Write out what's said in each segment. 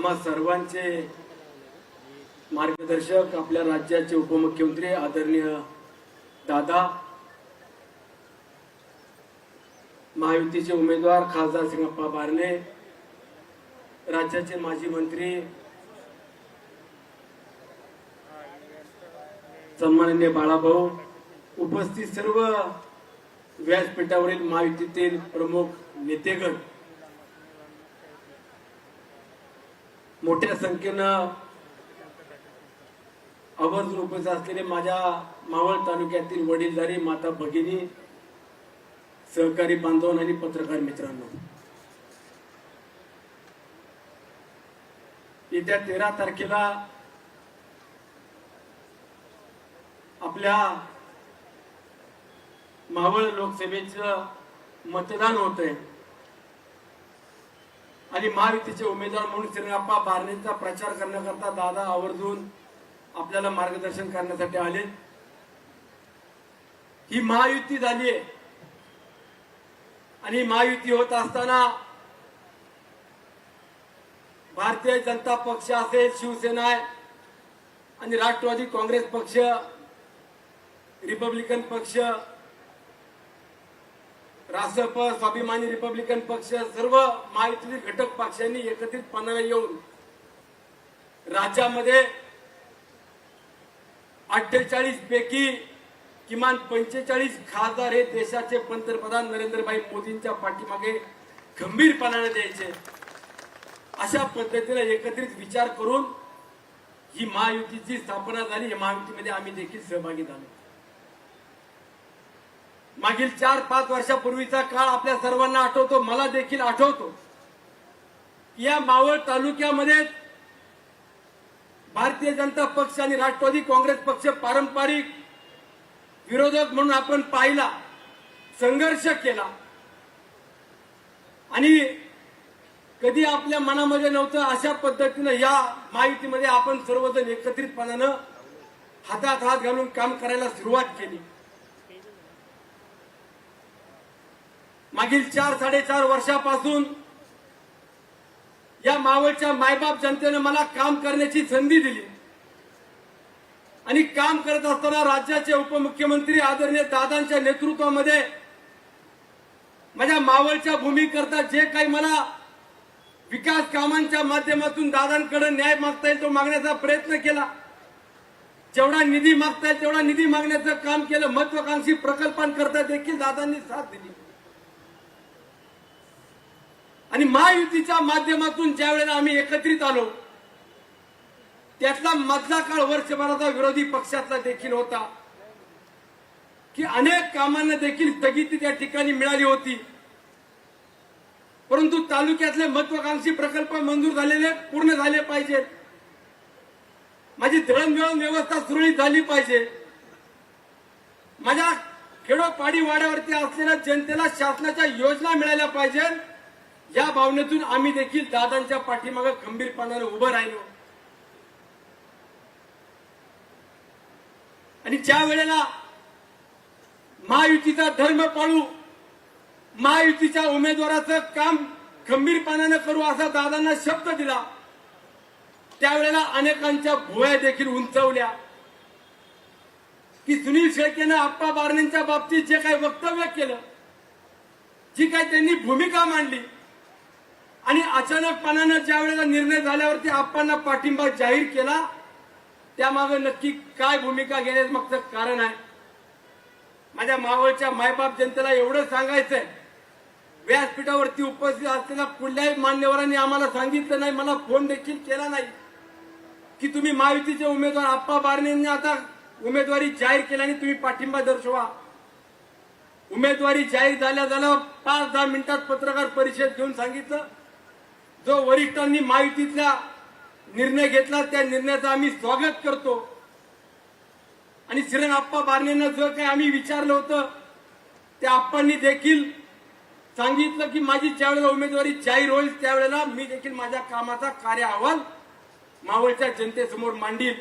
आम्हा सर्वांचे मार्गदर्शक आपल्या राज्याचे उपमुख्यमंत्री आदरणीय दादा महायुतीचे उमेदवार खासदार सिंगप्पा बारणे राज्याचे माजी मंत्री सन्माननीय बाळाभाऊ उपस्थित सर्व व्यासपीठावरील महायुतीतील प्रमुख नेतेगण मोठ्या संख्येनं आवर्जून उपस्थित असलेले माझ्या मावळ तालुक्यातील वडीलधारी माता भगिनी सहकारी बांधव आणि पत्रकार मित्रांनो. येत्या तेरा तारखेला आपल्या मावळ लोकसभेचं मतदान होत आहे आणि महायुतीचे उमेदवार म्हणून श्रीरंगाप्पा बारणेचा प्रचार करण्याकरता दादा आवर्जून आपल्याला मार्गदर्शन करण्यासाठी आले. ही महायुती झाली आहे. आणि महायुती होत असताना भारतीय जनता पक्ष असेल शिवसेना आहे आणि राष्ट्रवादी काँग्रेस पक्ष रिपब्लिकन पक्ष रासप स्वाभिमानी रिपब्लिकन पक्ष सर्व महायुतीतील घटक पक्षांनी एकत्रितपणाने येऊन राज्यामध्ये अठ्ठेचाळीस पैकी किमान पंचेचाळीस खासदार हे देशाचे पंतप्रधान नरेंद्रभाई मोदींच्या पाठीमागे गंभीरपणाने द्यायचे. अशा पद्धतीने एकत्रित विचार करून ही महायुतीची स्थापना झाली. या महायुतीमध्ये आम्ही देखील सहभागी झालो. मागील चार पाच वर्षापूर्वीचा काळ आपल्या सर्वांना आठवतो मला देखील आठवतो. या मावळ तालुक्यामध्ये भारतीय जनता पक्ष आणि राष्ट्रवादी काँग्रेस पक्ष पारंपरिक विरोधक म्हणून आपण पाहिला संघर्ष केला. आणि कधी आपल्या मनामध्ये नव्हतं अशा पद्धतीनं या माहितीमध्ये आपण सर्वजण एकत्रितपणानं हातात हात घालून काम करायला सुरुवात केली. मागील चार साडेचार वर्षापासून या मावळच्या मायबाप जनतेनं मला काम करण्याची संधी दिली. आणि काम करत असताना राज्याचे उपमुख्यमंत्री आदरणीय दादांच्या नेतृत्वामध्ये माझ्या मावळच्या भूमीकरता जे काही मला विकास कामांच्या माध्यमातून दादांकडे न्याय मागता येईल तो मागण्याचा प्रयत्न केला. जेवढा निधी मागता येईल तेवढा निधी मागण्याचं काम केलं. महत्वाकांक्षी प्रकल्पांकरता देखील दादांनी साथ दिली. आणि महायुतीच्या माध्यमातून ज्या वेळेला आम्ही एकत्रित आलो त्यातला मधला काळ वर्षभराचा विरोधी पक्षातला देखील होता. की अनेक कामांना देखील स्थगिती त्या ठिकाणी मिळाली होती. परंतु तालुक्यातले महत्वाकांक्षी प्रकल्प मंजूर झालेले पूर्ण झाले पाहिजेत माझी दळणवळण व्यवस्था सुरळीत झाली पाहिजे. माझ्या खेडोपाडी वाड्यावरती असलेल्या जनतेला शासनाच्या योजना मिळाल्या पाहिजेत. या भावनेतून आम्ही देखील दादांच्या पाठीमागे खंबीरपणाने उभं राहिलो. आणि ज्या वेळेला महायुतीचा धर्म पाळू महायुतीच्या उमेदवाराचं काम खंबीरपणाने करू असा दादांना शब्द दिला त्यावेळेला अनेकांच्या भुव्या देखील उंचवल्या. की सुनील शेळकेनं आप्पा बारणेंच्या बाबतीत जे काही वक्तव्य केलं जी काही त्यांनी भूमिका मांडली आणि अचानकपणानं ज्या वेळेला निर्णय झाल्यावरती आप्पांना पाठिंबा जाहीर केला त्यामागे नक्की काय भूमिका घेण्याचं मागचं कारण आहे. माझ्या मावळच्या मायबाप जनतेला एवढं सांगायचंय व्यासपीठावरती उपस्थित असलेल्या कुठल्याही मान्यवरांनी आम्हाला सांगितलं नाही मला फोन देखील केला नाही. की तुम्ही महायुतीचे उमेदवार आप्पा बारणेंनी आता उमेदवारी जाहीर केली आणि तुम्ही पाठिंबा दर्शवा. उमेदवारी जाहीर झाल्या झाल्या पाच दहा मिनिटात पत्रकार परिषद घेऊन सांगितलं. जो वरिष्ठांनी महायुतीतला निर्णय घेतला त्या निर्णयाचं आम्ही स्वागत करतो. आणि श्रीरंग आप्पा बारणेंना जो काही आम्ही विचारलं होतं त्या आप्पांनी देखील सांगितलं की माझी ज्यावेळेला उमेदवारी जाहीर होईल त्यावेळेला मी देखील माझ्या कामाचा कार्य अहवाल मावळच्या जनतेसमोर मांडील.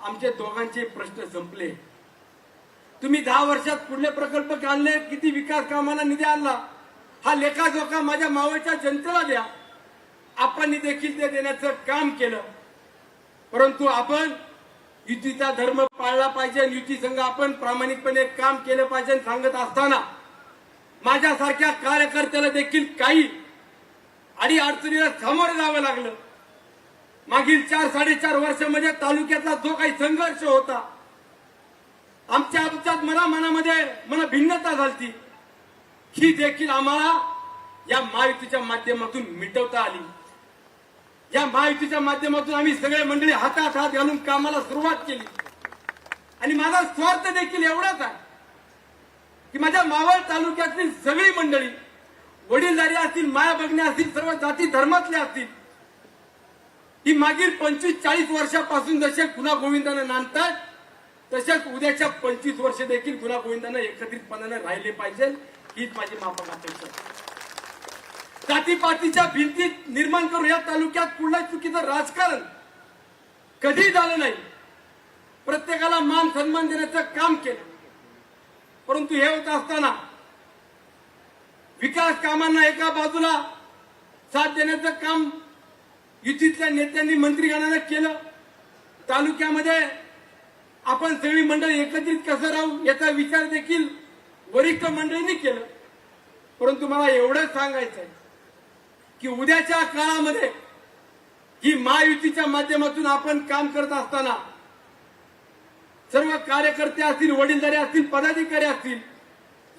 आमचे दोघांचे प्रश्न संपले. तुम्ही दहा वर्षात कुठले प्रकल्प आणले किती विकास कामाला निधी आणला? हा लेखाजोखा माझ्या मावळच्या जनतेला द्या. आपण देखील ते देण्याचं काम केलं. परंतु आपण युतीचा धर्म पाळला पाहिजे युती संघ आपण प्रामाणिकपणे काम केलं पाहिजे सांगत असताना माझ्यासारख्या कार्यकर्त्याला देखील काही अडी अडचणीला सामोरं जावं लागलं. मागील चार साडेचार वर्षामध्ये तालुक्याचा जो काही संघर्ष होता आमच्या आमच्यात मना मनामध्ये मला भिन्नता झालती. ही देखील आम्हाला या महायुतीच्या माध्यमातून मिटवता आली. या महायुतीच्या माध्यमातून आम्ही सगळे मंडळी हातात हात घालून कामाला सुरुवात केली. आणि माझा स्वार्थ देखील एवढाच आहे की माझ्या मावळ तालुक्यातील सगळी मंडळी वडीलधारी असतील माया बघण्या असतील सर्व जाती धर्मातले असतील ही मागील पंचवीस चाळीस वर्षापासून जसे गुन्हा गोविंदानं नांदतात तसेच उद्याच्या पंचवीस वर्ष देखील गुन्हा गोविंदानं एकत्रितपणाने राहिले पाहिजे हीच माझी माफक अपेक्षा जातीपातीच्या भिंतीत निर्माण करून या तालुक्यात कुठल्या चुकीचं राजकारण कधी झालं नाही. प्रत्येकाला मान सन्मान देण्याचं काम केलं. परंतु हे होत असताना विकास कामांना एका बाजूला साथ देण्याचं काम युतीतल्या नेत्यांनी मंत्रीगणानं केलं. तालुक्यामध्ये आपण सगळी मंडळी एकत्रित कसं राहू याचा विचार देखील वरिष्ठ मंडळींनी केलं. परंतु मला एवढंच सांगायचं आहे की उद्याच्या काळामध्ये ही महायुतीच्या माध्यमातून आपण काम करत असताना सर्व कार्यकर्ते असतील वडीलधारे असतील पदाधिकारी असतील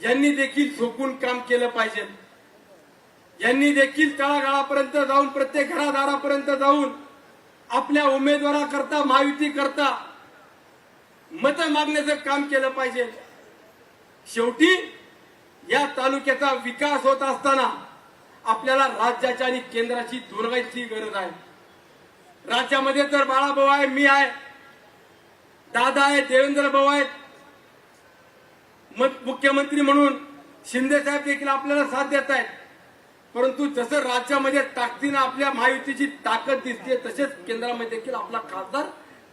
यांनी देखील झोपून काम केलं पाहिजे. यांनी देखील तळागाळापर्यंत जाऊन प्रत्येक घरादारापर्यंत जाऊन आपल्या उमेदवाराकरता महायुती करता मत मागण्याचं काम केलं पाहिजे. शेवटी या तालुक्याचा विकास होत असताना आपल्याला राज्याच्या आणि केंद्राची दुर्गाची गरज आहे. राज्यामध्ये तर बाळाभाऊ आहे मी आहे दादा आहे देवेंद्र भाऊ आहेत. मुख्यमंत्री म्हणून शिंदे साहेब देखील आपल्याला साथ देत आहेत. परंतु जसं राज्यामध्ये ताकदीनं आपल्या महायुतीची ताकद दिसते तसेच केंद्रामध्ये देखील आपला खासदार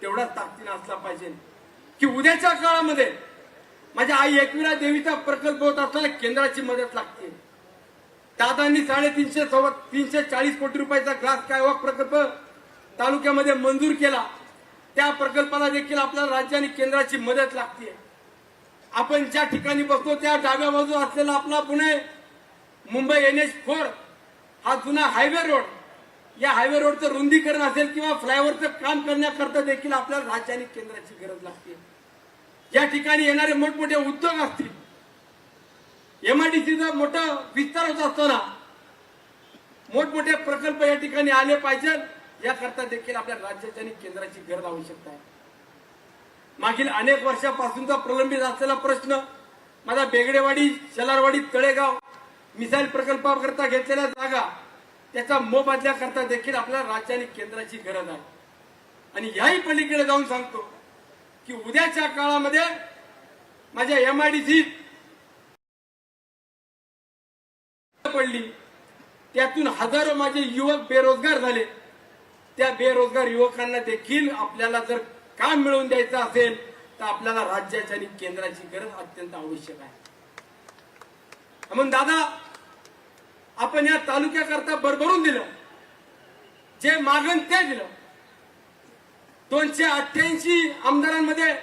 तेवढा ताकदीनं असला पाहिजे. की उद्याच्या काळामध्ये माझ्या आई एकविरा देवीचा प्रकल्प होत असताना केंद्राची मदत लागते. दादांनी साडेतीनशे सव्वा तीनशे चाळीस कोटी रुपयाचा ग्लास कायवाक प्रकल्प तालुक्यामध्ये मंजूर केला. त्या प्रकल्पाला देखील आपल्याला राज्य आणि केंद्राची मदत लागते आपण ज्या ठिकाणी बसतो त्या डाव्या बाजू असलेला आपला Pune Mumbai N H four हा जुना हायवे रोड. या हायवे रोडचं रुंदीकरण असेल किंवा फ्लायओव्हरचं काम करण्याकरता देखील आपल्याला राज्य आणि केंद्राची गरज लागते या ठिकाणी येणारे मोठमोठे उद्योग असतील एमआयडीसीचा मोठा विस्तार होत असताना मोठमोठे प्रकल्प या ठिकाणी आले पाहिजेत याकरता देखील आपल्या राज्याची आणि केंद्राची गरज आवश्यकता आहे. मागील अनेक वर्षापासूनचा प्रलंबित असलेला प्रश्न माझा बेगडेवाडी शेलारवाडी तळेगाव मिसाईल प्रकल्पाकरता घेतलेल्या जागा त्याचा मोबदल्या करता देखील आपल्या राज्य आणि केंद्राची गरज आहे. आणि याही पलीकडे जाऊन सांगतो की उद्याच्या काळामध्ये माझ्या एमआयडीसीत पडली. त्यातून हजारो माझे युवक बेरोजगार झाले. त्या बेरोजगार युवकांना देखील आपल्याला जर काम मिळवून द्यायचं असेल तर आपल्याला राज्याची आणि केंद्राची गरज अत्यंत आवश्यक आहे. म्हणून दादा आपण या तालुक्याकरता भरभरून दिलं. जे मागण ते दिलं. दोनशे अठ्ठ्याऐंशी आमदारांमध्ये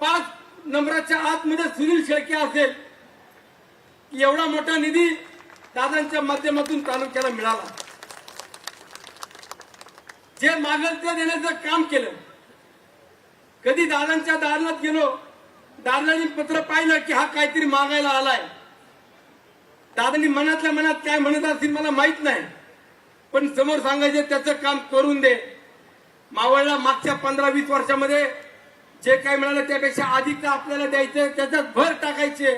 पाच नंबराच्या आतमध्ये सुनील शेळके असेल की एवढा मोठा निधी दादांच्या माध्यमातून तालुक्याला मिळाला. जे मागेल ते देण्याचं काम केलं कधी दादांच्या दालनात गेलो दादांनी पत्र पाहिलं की हा काहीतरी मागायला आलाय. दादांनी मनातल्या मनात काय म्हणत असतील मला माहीत नाही. पण समोर सांगायचे त्याचं काम करून दे. मावळला मागच्या पंधरा वीस वर्षामध्ये जे काय मिळालं त्यापेक्षा अधिक आपल्याला द्यायचं त्याच्यात भर टाकायचे.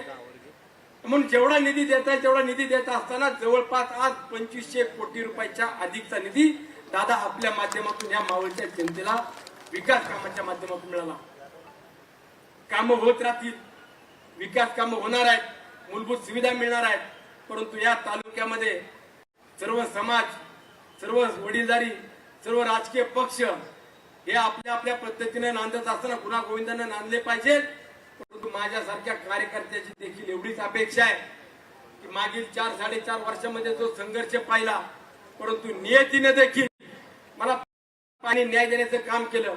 म्हणून जेवढा निधी देत आहे तेवढा निधी देत असताना जवळपास आज पंचवीसशे कोटी रुपयाच्या अधिकचा निधी दादा आपल्या माध्यमातून या मावळच्या जनतेला विकास कामाच्या माध्यमातून मिळाला. कामं होत राहतील. विकास कामं होणार आहेत. मूलभूत सुविधा मिळणार आहेत. परंतु या तालुक्यामध्ये सर्व समाज सर्व वडीलधारी सर्व राजकीय पक्ष हे आपल्या आपल्या पद्धतीने नांदत असताना गुन्हा गोविंदाने नांदले पाहिजेत. परंतु माझ्यासारख्या कार्यकर्त्याची देखील एवढीच अपेक्षा आहे की मागील चार साडेचार वर्षामध्ये जो संघर्ष पाहिला परंतु नियतीने देखील मला पाणी न्याय देण्याचं काम केलं.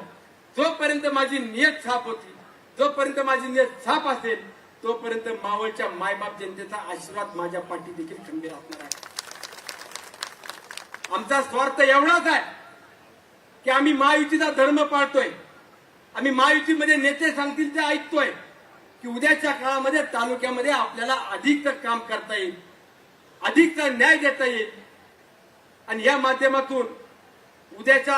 जोपर्यंत माझी नियत साफ होती जोपर्यंत माझी नियत साफ असेल तोपर्यंत मावळच्या मायबाप जनतेचा आशीर्वाद माझ्या पाठी देखील खंबीर असणार आहे. आमचा स्वार्थ एवढाच आहे की आम्ही महायुतीचा धर्म पाळतोय. आम्ही महायुतीमध्ये नेते सांगतील ते ऐकतोय. की उद्याच्या काळामध्ये तालुक्यामध्ये आपल्याला अधिकचं काम करता येईल अधिकचा न्याय देता येईल. आणि या माध्यमातून उद्याच्या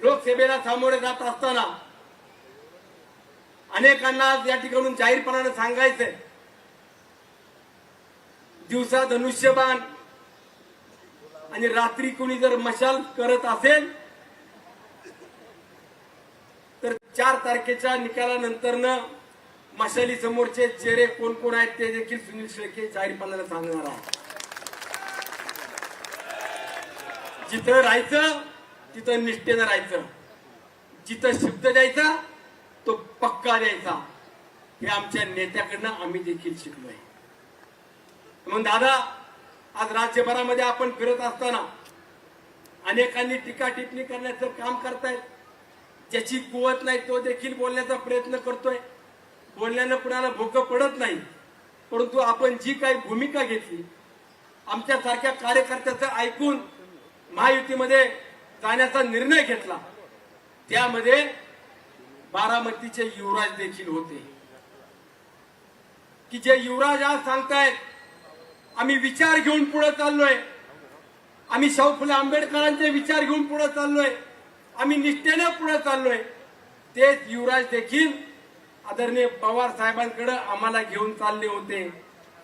लोकसेवेला सामोरे जात असताना अनेकांना आज या ठिकाणून जाहीरपणाने सांगायचंय. दिवसा धनुष्यबाण आणि रात्री कोणी जर मशाल करत असेल तर चार तारखेच्या निकालानंतरनं मशाली समोरचे चेहरे कोण कोण आहेत ते देखील सुनील शेळके जाहीरपणाला सांगणार आहे जिथं राहायचं तिथं निष्ठेनं राहायचं. जिथं शब्द द्यायचा तो पक्का द्यायचा. हे आमच्या नेत्याकडनं आम्ही देखील शिकलोय. म्हणून दादा आज राज्यभरामध्ये आपण फिरत असताना अनेकांनी टीका टिप्पणी करण्याचं काम करतायत. ज्याची कुवत नाही तो देखील बोलण्याचा प्रयत्न करतोय. बोलण्यानं कुणाला भोकं पडत नाही परंतु आपण जी काही भूमिका घेतली आमच्यासारख्या कार्यकर्त्याचं ऐकून महायुतीमध्ये जाण्याचा निर्णय घेतला. त्यामध्ये बारामतीचे युवराज देखील होते. की जे युवराज आज सांगतायत आम्ही विचार घेऊन पुढे चाललोय. आम्ही शाहू फुले आंबेडकरांचे विचार घेऊन पुढे चाललोय. आम्ही निष्ठेने पुढे चाललोय. तेच युवराज देखील आदरणीय पवार साहेबांकडे आम्हाला घेऊन चालले होते.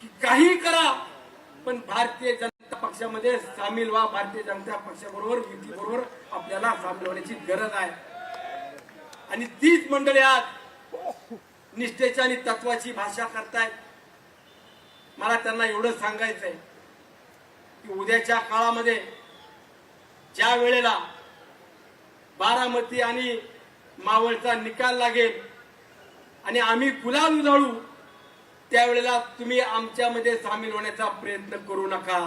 की काही करा पण भारतीय जनता पक्षामध्ये सामील व्हा. भारतीय जनता पक्षाबरोबर युती बरोबर आपल्याला सामील होण्याची गरज आहे. आणि तीच मंडळी आज निष्ठेची आणि तत्वाची भाषा करतायत. मला त्यांना एवढं सांगायचंय की उद्याच्या काळामध्ये ज्या वेळेला बारामती आणि मावळचा निकाल लागेल आणि आम्ही गुलाल उजाळू त्यावेळेला तुम्ही आमच्यामध्ये सामील होण्याचा प्रयत्न करू नका.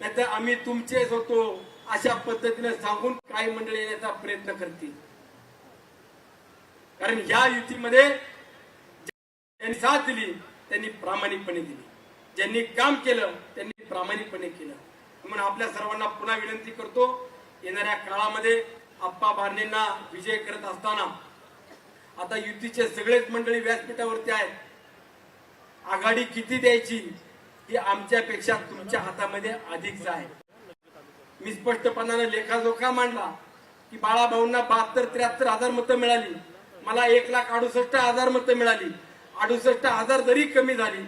नाहीतर आम्ही तुमचेच होतो अशा पद्धतीने सांगून काही मंडळी येण्याचा प्रयत्न करतील. कारण या युतीमध्ये ज्यांनी साथ दिली त्यांनी प्रामाणिकपणे दिली. ज्यांनी काम केलं त्यांनी प्रामाणिकपणे केलं. म्हणून आपल्या सर्वांना पुन्हा विनंती करतो येणाऱ्या काळामध्ये आप्पा बारणेंना विजय करत असताना आता युतीचे सगळेच मंडळी व्यासपीठावरती आहेत. आघाडी किती द्यायची ही आमच्यापेक्षा तुमच्या हातामध्ये अधिकच आहे. मी स्पष्टपणाने लेखाजोखा मांडला की बाळाभाऊंना बहात्तर त्र्याहत्तर हजार मतं मिळाली. मला एक लाख अडुसष्ट हजार मतं मिळाली. अडुसष्ट हजार जरी कमी झाली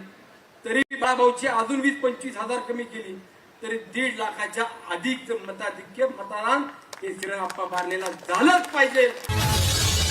तरी बाळाभाऊची अजून वीस पंचवीस हजार कमी केली. तरी दीड लाखाच्या अधिक मताधिक्य मतदान हे श्रीराप्पा बारलेला झालंच पाहिजे.